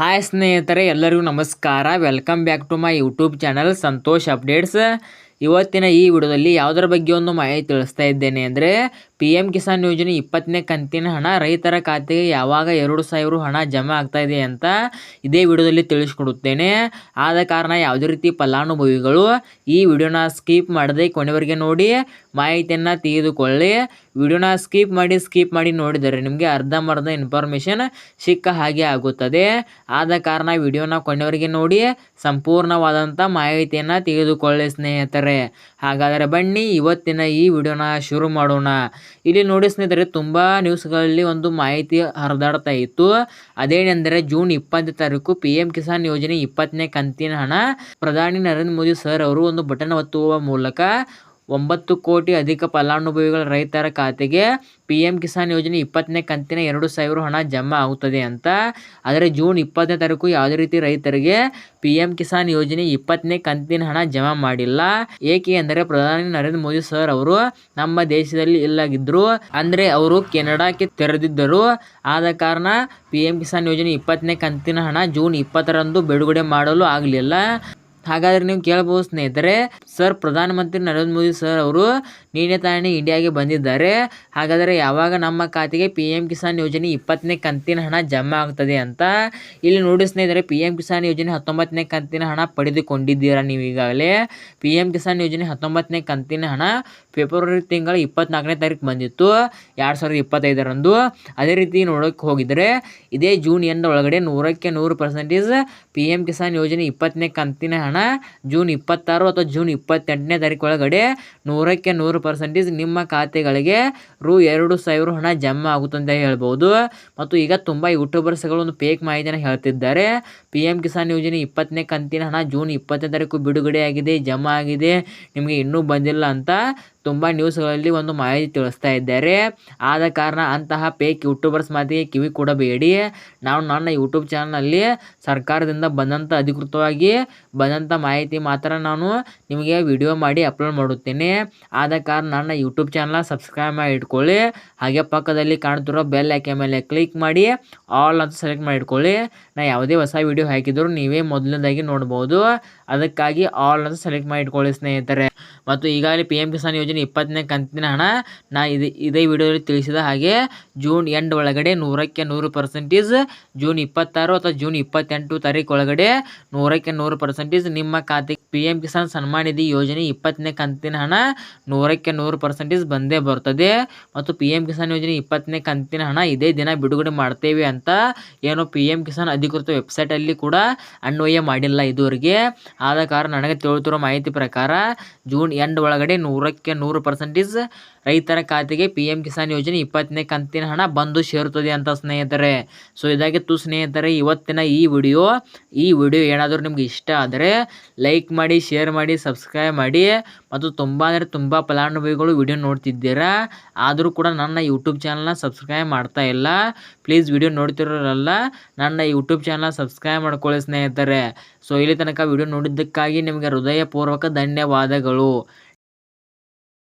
Hi ಸ್ನೇಹಿತರೆ, ಎಲ್ಲರಿಗೂ ನಮಸ್ಕಾರ. Welcome back to my YouTube channel Santhosh updates ಇವತ್ತಿನ ಈ ವಿಡಿಯೋದಲ್ಲಿ ಯಾವುದರ ಬಗ್ಗೆ ಒಂದು ಮಾಹಿತಿ ತಿಳಿಸ್ತಾ ಇದ್ದೇನೆ ಅಂದರೆ ಪಿ ಎಂ ಕಿಸಾನ್ ಯೋಜನೆ ಇಪ್ಪತ್ತನೇ ಕಂತಿನ ಹಣ ರೈತರ ಖಾತೆಗೆ ಯಾವಾಗ ಎರಡು ಸಾವಿರ ಹಣ ಜಮಾ ಆಗ್ತಾ ಇದೆ ಅಂತ ಇದೇ ವಿಡಿಯೋದಲ್ಲಿ ತಿಳಿಸ್ಕೊಡುತ್ತೇನೆ. ಆದ ಕಾರಣ ಯಾವುದೇ ರೀತಿ ಫಲಾನುಭವಿಗಳು ಈ ವಿಡಿಯೋನ ಸ್ಕಿಪ್ ಮಾಡದೆ ಕೊನೆವರೆಗೆ ನೋಡಿ, ಮಾಹಿತಿಯನ್ನು ತೆಗೆದುಕೊಳ್ಳಿ. ವಿಡಿಯೋನ ಸ್ಕಿಪ್ ಮಾಡಿ ಸ್ಕಿಪ್ ಮಾಡಿ ನೋಡಿದರೆ ನಿಮಗೆ ಅರ್ಧಂಬರ್ಧ ಇನ್ಫಾರ್ಮೇಷನ್ ಸಿಕ್ಕ ಹಾಗೆ ಆಗುತ್ತದೆ. ಆದ ಕಾರಣ ವಿಡಿಯೋನ ಕೊನೆಯವರಿಗೆ ನೋಡಿ ಸಂಪೂರ್ಣವಾದಂಥ ಮಾಹಿತಿಯನ್ನು ತೆಗೆದುಕೊಳ್ಳಿ ಸ್ನೇಹಿತರೆ. ಹಾಗಾದರೆ ಬನ್ನಿ, ಇವತ್ತಿನ ಈ ವಿಡಿಯೋನ ಶುರು ಮಾಡೋಣ. ಇಲ್ಲಿ ನೋಡಿ ಸ್ನೇಹಿತರೆ, ತುಂಬ ನ್ಯೂಸ್ಗಳಲ್ಲಿ ಒಂದು ಮಾಹಿತಿ ಹರಿದಾಡ್ತಾ ಇತ್ತು. ಅದೇನೆಂದರೆ ಜೂನ್ ಇಪ್ಪತ್ತನೇ ತಾರೀಕು ಪಿ ಎಂ ಕಿಸಾನ್ ಯೋಜನೆ ಇಪ್ಪತ್ತನೇ ಕಂತಿನ ಹಣ ಪ್ರಧಾನಿ ನರೇಂದ್ರ ಮೋದಿ ಸರ್ ಅವರು ಒಂದು ಬಟನ್ ಒತ್ತುವ ಮೂಲಕ ಒಂಬತ್ತು ಕೋಟಿ ಅಧಿಕ ಫಲಾನುಭವಿಗಳ ರೈತರ ಖಾತೆಗೆ ಪಿ ಎಂ ಕಿಸಾನ್ ಯೋಜನೆ ಇಪ್ಪತ್ತನೇ ಕಂತಿನ ಎರಡು ಸಾವಿರ ಹಣ ಜಮಾ ಆಗುತ್ತದೆ ಅಂತ. ಆದರೆ ಜೂನ್ ಇಪ್ಪತ್ತನೇ ತಾರೀಕು ಯಾವುದೇ ರೀತಿ ರೈತರಿಗೆ ಪಿ ಎಂ ಕಿಸಾನ್ ಯೋಜನೆ ಇಪ್ಪತ್ತನೇ ಕಂತಿನ ಹಣ ಜಮಾ ಮಾಡಿಲ್ಲ. ಏಕೆ ಅಂದರೆ ಪ್ರಧಾನಿ ನರೇಂದ್ರ ಮೋದಿ ಸರ್ ಅವರು ನಮ್ಮ ದೇಶದಲ್ಲಿ ಇಲ್ಲಾಗಿದ್ದರು ಅಂದರೆ ಅವರು ಕೆನಡಾಕ್ಕೆ ತೆರೆದಿದ್ದರು. ಆದ ಕಾರಣ ಪಿ ಎಂ ಕಿಸಾನ್ ಯೋಜನೆ ಇಪ್ಪತ್ತನೇ ಕಂತಿನ ಹಣ ಜೂನ್ ಇಪ್ಪತ್ತರಂದು ಬಿಡುಗಡೆ ಮಾಡಲು ಆಗಲಿಲ್ಲ. ಹಾಗಾದರೆ ನೀವು ಕೇಳಬಹುದು ಸ್ನೇಹಿತರೆ, ಸರ್ ಪ್ರಧಾನಮಂತ್ರಿ ನರೇಂದ್ರ ಮೋದಿ ಸರ್ ಅವರು ನಿನ್ನೆ ತಾನೇ ಇಂಡಿಯಾಗೆ ಬಂದಿದ್ದಾರೆ. ಹಾಗಾದರೆ ಯಾವಾಗ ನಮ್ಮ ಖಾತೆಗೆ ಪಿ ಎಂ ಕಿಸಾನ್ ಯೋಜನೆ ಇಪ್ಪತ್ತನೇ ಕಂತಿನ ಹಣ ಜಮಾ ಆಗ್ತದೆ ಅಂತ ಇಲ್ಲಿ ನೋಡಿ ಸ್ನೇಹಿತರೆ ಪಿ ಎಂ ಕಿಸಾನ್ ಯೋಜನೆ ಹತ್ತೊಂಬತ್ತನೇ ಕಂತಿನ ಹಣ ಪಡೆದುಕೊಂಡಿದ್ದೀರಾ ನೀವು ಈಗಾಗಲೇ? ಪಿ ಎಂ ಕಿಸಾನ್ ಯೋಜನೆ ಹತ್ತೊಂಬತ್ತನೇ ಕಂತಿನ ಹಣ ಫೆಬ್ರವರಿ ತಿಂಗಳ ಇಪ್ಪತ್ನಾಲ್ಕನೇ ತಾರೀಕು ಬಂದಿತ್ತು, ಎರಡು ಸಾವಿರದ ಇಪ್ಪತ್ತೈದರಂದು. ಅದೇ ರೀತಿ ನೋಡೋಕ್ಕೆ ಹೋಗಿದರೆ, ಇದೇ ಜೂನ್ ಎಂದ ಒಳಗಡೆ ನೂರಕ್ಕೆ ನೂರು ಪರ್ಸೆಂಟೇಜ್ ಪಿ ಎಂ ಕಿಸಾನ್ ಯೋಜನೆ ಇಪ್ಪತ್ತನೇ ಕಂತಿನ ಹಣ ಜೂನ್ ಇಪ್ಪತ್ತಾರು ಅಥವಾ ಜೂನ್ ಇಪ್ಪತ್ತೆಂಟನೇ ತಾರೀಕು ಒಳಗಡೆ ನೂರಕ್ಕೆ ನೂರು ಪರ್ಸೆಂಟೇಜ್ ನಿಮ್ಮ ಖಾತೆಗಳಿಗೆ ರು ಎರಡು ಸಾವಿರ ಹಣ ಜಮಾ ಆಗುತ್ತೆ ಅಂತ ಹೇಳ್ಬೋದು. ಮತ್ತು ಈಗ ತುಂಬ ಯೂಟ್ಯೂಬರ್ಸ್ಗಳು ಒಂದು ಪೇಕ್ ಮಾಹಿತಿಯನ್ನು ಹೇಳ್ತಿದ್ದಾರೆ. ಪಿ ಎಂ ಕಿಸಾನ್ ಯೋಜನೆ ಇಪ್ಪತ್ತನೇ ಕಂತಿನ ಹಣ ಜೂನ್ ಇಪ್ಪತ್ತನೇ ತಾರೀಕು ಬಿಡುಗಡೆಯಾಗಿದೆ ಜಮಾ ಆಗಿದೆ, ನಿಮಗೆ ಇನ್ನೂ ಬಂದಿಲ್ಲ ಅಂತ ತುಂಬ ನ್ಯೂಸ್ಗಳಲ್ಲಿ ಒಂದು ಮಾಹಿತಿ ತಿಳಿಸ್ತಾ ಇದ್ದಾರೆ. ಆದ ಕಾರಣ ಅಂತಹ ಪೇಕ್ ಯೂಟ್ಯೂಬರ್ಸ್ ಮಾತಿಗೆ ಕಿವಿ ಕೊಡಬೇಡಿ. ನಾವು ನನ್ನ ಯೂಟ್ಯೂಬ್ ಚಾನಲ್ನಲ್ಲಿ ಸರ್ಕಾರದಿಂದ ಬಂದಂಥ ಅಧಿಕೃತವಾಗಿ ಬಂದಂಥ ಮಾಹಿತಿ ಮಾತ್ರ ನಾನು ನಿಮಗೆ ವಿಡಿಯೋ ಮಾಡಿ ಅಪ್ಲೋಡ್ ಮಾಡುತ್ತೇನೆ. ಆದ ಕಾರಣ ನನ್ನ ಯೂಟ್ಯೂಬ್ ಚಾನಲ್ ಸಬ್ಸ್ಕ್ರೈಬ್ ಮಾಡಿ ಇಟ್ಕೊಳ್ಳಿ ಹಾಗೆ ಪಕ್ಕದಲ್ಲಿ ಕಾಣ್ತಿರೋ ಬೆಲ್ ಆಯ್ಕೆ ಮೇಲೆ ಕ್ಲಿಕ್ ಮಾಡಿ. ಆಲ್ ಅಂತ ಸೆಲೆಕ್ಟ್ ಮಾಡಿ ಇಟ್ಕೊಳ್ಳಿ ನಾ ಯಾವುದೇ ಹೊಸ ವಿಡಿಯೋ ಹಾಕಿದರೂ ನೀವೇ ಮೊದಲನೇದಾಗಿ ನೋಡ್ಬೋದು. ಅದಕ್ಕಾಗಿ ಆಲ್ ಅಂತ ಸೆಲೆಕ್ಟ್ ಮಾಡಿ ಇಟ್ಕೊಳ್ಳಿ ಸ್ನೇಹಿತರೆ. ಮತ್ತು ಈಗಾಗಲೇ ಪಿ ಎಂ ಕಿಸಾನ್ ಯೋಜನೆ ಇಪ್ಪತ್ತನೇ ಕಂತಿನ ಹಣ ನಾ ಇದು, ಇದೇ ವಿಡಿಯೋದಲ್ಲಿ ತಿಳಿಸಿದ ಹಾಗೆ ಜೂನ್ ಎಂಡ್ ಒಳಗಡೆ ನೂರಕ್ಕೆ ನೂರು ಪರ್ಸೆಂಟೇಜ್ ಜೂನ್ ಇಪ್ಪತ್ತಾರು ಅಥವಾ ಜೂನ್ ಇಪ್ಪತ್ತೆಂಟು ತಾರೀಕು ಒಳಗಡೆ ನೂರಕ್ಕೆ ನೂರು ಪರ್ಸೆಂಟೇಜ್ ನಿಮ್ಮ ಖಾತೆ ಪಿ ಎಂ ಕಿಸಾನ್ ಸನ್ಮಾನ್ ನಿಧಿ ಯೋಜನೆ ಇಪ್ಪತ್ತನೇ ಕಂತಿನ ಹಣ ನೂರಕ್ಕೆ ನೂರು ಪರ್ಸೆಂಟೇಜ್ ಬಂದೇ ಬರ್ತದೆ. ಮತ್ತು ಪಿ ಎಂ ಕಿಸಾನ್ ಯೋಜನೆ ಇಪ್ಪತ್ತನೇ ಕಂತಿನ ಹಣ ಇದೇ ದಿನ ಬಿಡುಗಡೆ ಮಾಡ್ತೇವೆ ಅಂತ ಏನು ಪಿ ಎಂ ಕಿಸಾನ್ ಅಧಿಕೃತ ವೆಬ್ಸೈಟಲ್ಲಿ ಕೂಡ ಅನ್ವಯ ಮಾಡಿಲ್ಲ ಇದುವರೆಗೆ. ಆದ ಕಾರಣ ನನಗೆ ತಿಳಿದಿರುವ ಮಾಹಿತಿ ಪ್ರಕಾರ ಜೂನ್ ಎಂಡ್ ಒಳಗಡೆ ನೂರಕ್ಕೆ ನೂರು ಪರ್ಸೆಂಟೇಜ್ ರೈತರ ಖಾತೆಗೆ ಪಿ ಎಂ ಕಿಸಾನ್ ಯೋಜನೆ ಇಪ್ಪತ್ತನೇ ಕಂತಿನ ಹಣ ಬಂದು ಸೇರುತ್ತದೆ ಅಂತ ಸ್ನೇಹಿತರೆ. ಸೊ ಇದಾಗಿತ್ತು ಸ್ನೇಹಿತರೆ, ಇವತ್ತಿನ ಈ ವಿಡಿಯೋ ಈ ವಿಡಿಯೋ ಏನಾದರೂ ನಿಮ್ಗೆ ಇಷ್ಟ ಆದರೆ ಲೈಕ್ ಮಾಡಿ ಶೇರ್ ಮಾಡಿ ಸಬ್ಸ್ಕ್ರೈಬ್ ಮಾಡಿ ಮತ್ತು ತುಂಬ ಅಂದರೆ ತುಂಬ ಫಲಾನುಭವಿಗಳು ವಿಡಿಯೋ ನೋಡ್ತಿದ್ದೀರಾ, ಆದರೂ ಕೂಡ ನನ್ನ ಯೂಟ್ಯೂಬ್ ಚಾನಲ್ನ ಸಬ್ಸ್ಕ್ರೈಬ್ ಮಾಡ್ತಾ ಇಲ್ಲ. ಪ್ಲೀಸ್ ವಿಡಿಯೋ ನೋಡ್ತಿರೋರಲ್ಲ, ನನ್ನ ಯೂಟ್ಯೂಬ್ ಚಾನಲ್ನ ಸಬ್ಸ್ಕ್ರೈಬ್ ಮಾಡ್ಕೊಳ್ಳಿ ಸ್ನೇಹಿತರೆ. ಸೊ ಇಲ್ಲಿ ತನಕ ವಿಡಿಯೋ ನೋಡಿದ್ದಕ್ಕಾಗಿ ನಿಮಗೆ ಹೃದಯಪೂರ್ವಕ ಧನ್ಯವಾದಗಳು.